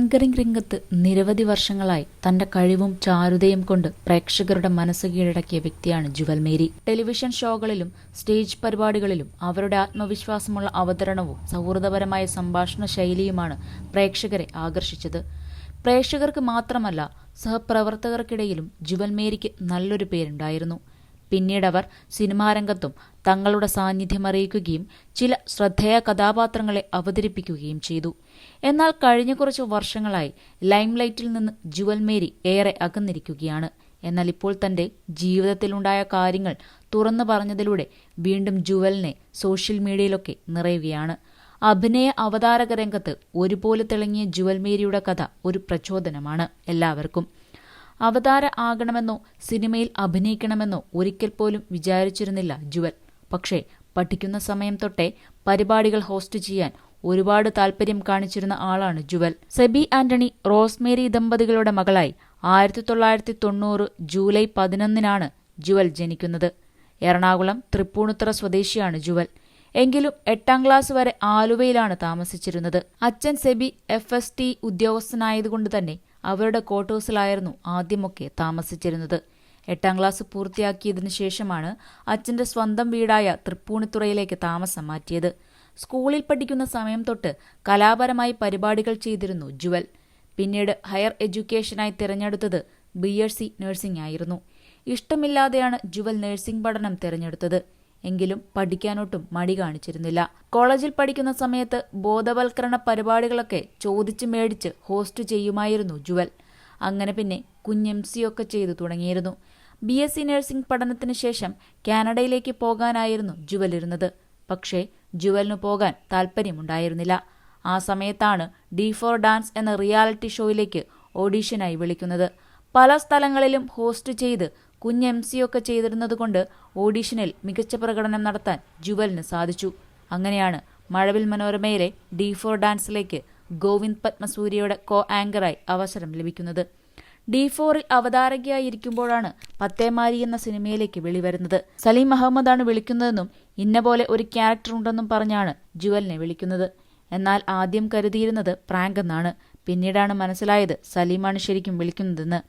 Anchoring രംഗത്ത് നിരവധി വർഷങ്ങളായി തന്റെ കഴിവും ചാരുതയും കൊണ്ട് പ്രേക്ഷകരുടെ മനസ്സ് കീഴടക്കിയ വ്യക്തിയാണ് ജുവൽ മേരി ടെലിവിഷൻ ഷോകളിലും സ്റ്റേജ് പരിപാടികളിലും അവരുടെ ആത്മവിശ്വാസമുള്ള അവതരണവും സൗഹൃദപരമായ സംഭാഷണ ശൈലിയുമാണ് പ്രേക്ഷകരെ ആകർഷിച്ചത്. പ്രേക്ഷകർക്ക് മാത്രമല്ല സഹപ്രവർത്തകർക്കിടയിലും ജുവൽ മേരിക്ക് നല്ലൊരു പേരുണ്ടായിരുന്നു. പിന്നീടവർ സിനിമാരംഗത്തും തങ്ങളുടെ സാന്നിധ്യം അറിയിക്കുകയും ചില ശ്രദ്ധേയ കഥാപാത്രങ്ങളെ അവതരിപ്പിക്കുകയും ചെയ്തു. എന്നാൽ കഴിഞ്ഞ കുറച്ച് വർഷങ്ങളായി ലൈംലൈറ്റിൽ നിന്ന് ജുവൽ മേരി ഏറെ അകന്നിരിക്കുകയാണ്. എന്നാൽ ഇപ്പോൾ തന്റെ ജീവിതത്തിലുണ്ടായ കാര്യങ്ങൾ തുറന്നു പറഞ്ഞതിലൂടെ വീണ്ടും ജുവലിനെ സോഷ്യൽ മീഡിയയിലൊക്കെ നിറയുകയാണ്. അഭിനയ അവതാരക രംഗത്ത് ഒരുപോലെ തിളങ്ങിയ ജുവൽമേരിയുടെ കഥ ഒരു പ്രചോദനമാണ് എല്ലാവർക്കും. അവതാര ആകണമെന്നോ സിനിമയിൽ അഭിനയിക്കണമെന്നോ ഒരിക്കൽ പോലും വിചാരിച്ചിരുന്നില്ല ജുവൽ. പക്ഷേ പഠിക്കുന്ന സമയം തൊട്ടേ പരിപാടികൾ ഹോസ്റ്റ് ചെയ്യാൻ ഒരുപാട് താല്പര്യം കാണിച്ചിരുന്ന ആളാണ് ജുവൽ. സെബി ആന്റണി റോസ്മേരി ദമ്പതികളുടെ മകളായി ആയിരത്തി തൊള്ളായിരത്തി തൊണ്ണൂറ് ജൂലൈ പതിനൊന്നിനാണ് ജുവൽ ജനിക്കുന്നത്. എറണാകുളം തൃപ്പൂണിത്തുറ സ്വദേശിയാണ് ജുവൽ. എങ്കിലും എട്ടാം ക്ലാസ് വരെ ആലുവയിലാണ് താമസിച്ചിരുന്നത്. അച്ഛൻ സെബി എഫ് എസ് ടി ഉദ്യോഗസ്ഥനായതുകൊണ്ട് തന്നെ അവരുടെ ക്വാർട്ടേഴ്സിലായിരുന്നു ആദ്യമൊക്കെ താമസിച്ചിരുന്നത്. എട്ടാം ക്ലാസ് പൂർത്തിയാക്കിയതിനു ശേഷമാണ് അച്ഛന്റെ സ്വന്തം വീടായ തൃപ്പൂണിത്തുറയിലേക്ക് താമസം മാറ്റിയത്. സ്കൂളിൽ പഠിക്കുന്ന സമയം തൊട്ട് കലാപരമായി പരിപാടികൾ ചെയ്തിരുന്നു ജുവൽ. പിന്നീട് ഹയർ എഡ്യൂക്കേഷനായി തിരഞ്ഞെടുത്തത് ബി എസ് സി നഴ്സിംഗ് ആയിരുന്നു. ഇഷ്ടമില്ലാതെയാണ് ജുവൽ നഴ്സിംഗ് പഠനം തിരഞ്ഞെടുത്തത്. എങ്കിലും പഠിക്കാനൊട്ടും മടി കാണിച്ചിരുന്നില്ല. കോളേജിൽ പഠിക്കുന്ന സമയത്ത് ബോധവൽക്കരണ പരിപാടികളൊക്കെ ചോദിച്ചു മേടിച്ച് ഹോസ്റ്റ് ചെയ്യുമായിരുന്നു ജുവൽ. അങ്ങനെ പിന്നെ കുഞ്ഞ് സി ഒക്കെ ചെയ്തു തുടങ്ങിയിരുന്നു. ബി എസ് സി നഴ്സിംഗ് പഠനത്തിന് ശേഷം കാനഡയിലേക്ക് പോകാനായിരുന്നു ജുവൽ ഇരുന്നത്. പക്ഷേ ജുവലിന് പോകാൻ താല്പര്യമുണ്ടായിരുന്നില്ല. ആ സമയത്താണ് ഡി ഫോർ ഡാൻസ് എന്ന റിയാലിറ്റി ഷോയിലേക്ക് ഓഡീഷനായി വിളിക്കുന്നത്. പല സ്ഥലങ്ങളിലും ഹോസ്റ്റ് ചെയ്ത് കുഞ്ഞ് എം സി ഒക്കെ ചെയ്തിരുന്നതുകൊണ്ട് ഓഡീഷനിൽ മികച്ച പ്രകടനം നടത്താൻ ജുവലിന് സാധിച്ചു. അങ്ങനെയാണ് മഴവിൽ മനോരമയിലെ ഡി ഫോർ ഡാൻസിലേക്ക് ഗോവിന്ദ് പത്മസൂര്യയുടെ കോ ആങ്കറായി അവസരം ലഭിക്കുന്നത്. ഡി ഫോറിൽ അവതാരകയായിരിക്കുമ്പോഴാണ് പത്തേമാരി എന്ന സിനിമയിലേക്ക് വെളിവരുന്നത്. സലീം അഹമ്മദാണ് വിളിക്കുന്നതെന്നും ഇന്ന പോലെ ഒരു ക്യാരക്ടർ ഉണ്ടെന്നും പറഞ്ഞാണ് ജുവലിനെ വിളിക്കുന്നത്. എന്നാൽ ആദ്യം കരുതിയിരുന്നത് പ്രാങ്ക് എന്നാണ്. പിന്നീടാണ് മനസ്സിലായത് സലീമാണ് ശരിക്കും വിളിക്കുന്നതെന്ന്.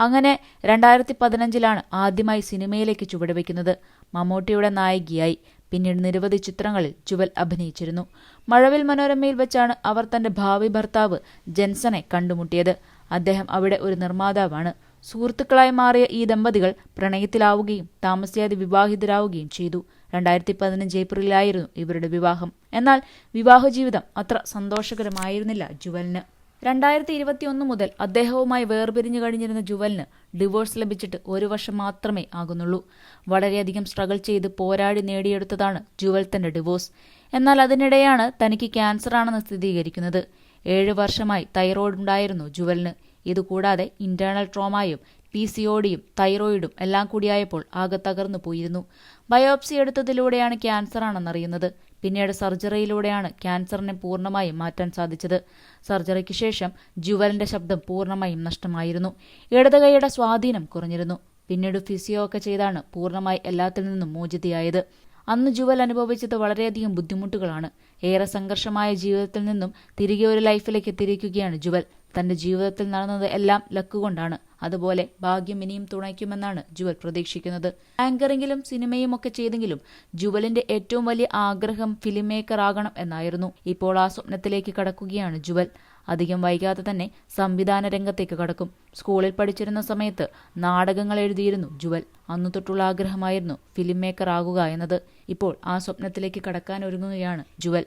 അങ്ങനെ രണ്ടായിരത്തി പതിനഞ്ചിലാണ് ആദ്യമായി സിനിമയിലേക്ക് ചുവടുവെക്കുന്നത്. മമ്മൂട്ടിയുടെ നായികയായി. പിന്നീട് നിരവധി ചിത്രങ്ങളിൽ ജുവൽ അഭിനയിച്ചിരുന്നു. മഴവിൽ മനോരമയിൽ വെച്ചാണ് അവർ തന്റെ ഭാവി ഭർത്താവ് ജെൻസനെ കണ്ടുമുട്ടിയത്. അദ്ദേഹം അവിടെ ഒരു നിർമ്മാതാവാണ്. സുഹൃത്തുക്കളായി മാറിയ ഈ ദമ്പതികൾ പ്രണയത്തിലാവുകയും താമസിയാതെ വിവാഹിതരാവുകയും ചെയ്തു. രണ്ടായിരത്തി പതിനഞ്ച് ഏപ്രിലായിരുന്നു ഇവരുടെ വിവാഹം. എന്നാൽ വിവാഹ ജീവിതം അത്ര സന്തോഷകരമായിരുന്നില്ല ജുവലിന് രണ്ടായിരത്തി ഇരുപത്തിയൊന്ന് മുതൽ അദ്ദേഹവുമായി വേർപിരിഞ്ഞു കഴിഞ്ഞിരുന്ന ജുവലിന് ഡിവോഴ്സ് ലഭിച്ചിട്ട് ഒരു വർഷം മാത്രമേ ആകുന്നുള്ളൂ. വളരെയധികം സ്ട്രഗിൾ ചെയ്ത് പോരാടി നേടിയെടുത്തതാണ് ജുവൽ തന്റെ ഡിവോഴ്സ്. എന്നാൽ അതിനിടെയാണ് തനിക്ക് ക്യാൻസറാണെന്ന് സ്ഥിരീകരിക്കുന്നത്. ഏഴ് വർഷമായി തൈറോയ്ഡ് ഉണ്ടായിരുന്നു ജുവലിന്. ഇതുകൂടാതെ ഇന്റേണൽ ട്രോമായും പി സി ഒഡിയും തൈറോയിഡും എല്ലാം കൂടിയായപ്പോൾ ആകെ തകർന്നു പോയിരുന്നു. ബയോപ്സി എടുത്തതിലൂടെയാണ് ക്യാൻസറാണെന്നറിയുന്നത്. പിന്നീട് സർജറിയിലൂടെയാണ് ക്യാൻസറിനെ പൂർണമായും മാറ്റാൻ സാധിച്ചത്. സർജറിക്ക് ശേഷം ജുവലിന്റെ ശബ്ദം പൂർണമായും നഷ്ടമായിരുന്നു. ഇടതുകൈയുടെ സ്വാധീനം കുറഞ്ഞിരുന്നു. പിന്നീട് ഫിസിയോ ഒക്കെ ചെയ്താണ് പൂർണമായി എല്ലാത്തിൽ നിന്നും മോചിതയായത്. അന്ന് ജുവൽ അനുഭവിച്ചത് വളരെയധികം ബുദ്ധിമുട്ടുകളാണ്. ഏറെ സംഘർഷമായ ജീവിതത്തിൽ നിന്നും തിരികെ ഒരു ലൈഫിലേക്ക് തിരിക്കുകയാണ് ജുവൽ. തന്റെ ജീവിതത്തിൽ നടന്നത് എല്ലാം ലക്കുകൊണ്ടാണ്. അതുപോലെ ഭാഗ്യം ഇനിയും തുണയ്ക്കുമെന്നാണ് ജുവൽ പ്രതീക്ഷിക്കുന്നത്. ആങ്കറിംഗിലും സിനിമയും ഒക്കെ ചെയ്തെങ്കിലും ജുവലിന്റെ ഏറ്റവും വലിയ ആഗ്രഹം ഫിലിം മേക്കർ ആകണം എന്നായിരുന്നു. ഇപ്പോൾ ആ സ്വപ്നത്തിലേക്ക് കടക്കുകയാണ് ജുവൽ. അധികം വൈകാതെ തന്നെ സംവിധാന രംഗത്തേക്ക് കടക്കും. സ്കൂളിൽ പഠിച്ചിരുന്ന സമയത്ത് നാടകങ്ങൾ എഴുതിയിരുന്നു ജുവൽ. അന്നു തൊട്ടുള്ള ആഗ്രഹമായിരുന്നു ഫിലിം മേക്കർ ആകുക എന്നത്. ഇപ്പോൾ ആ സ്വപ്നത്തിലേക്ക് കടക്കാൻ ഒരുങ്ങുകയാണ് ജുവൽ.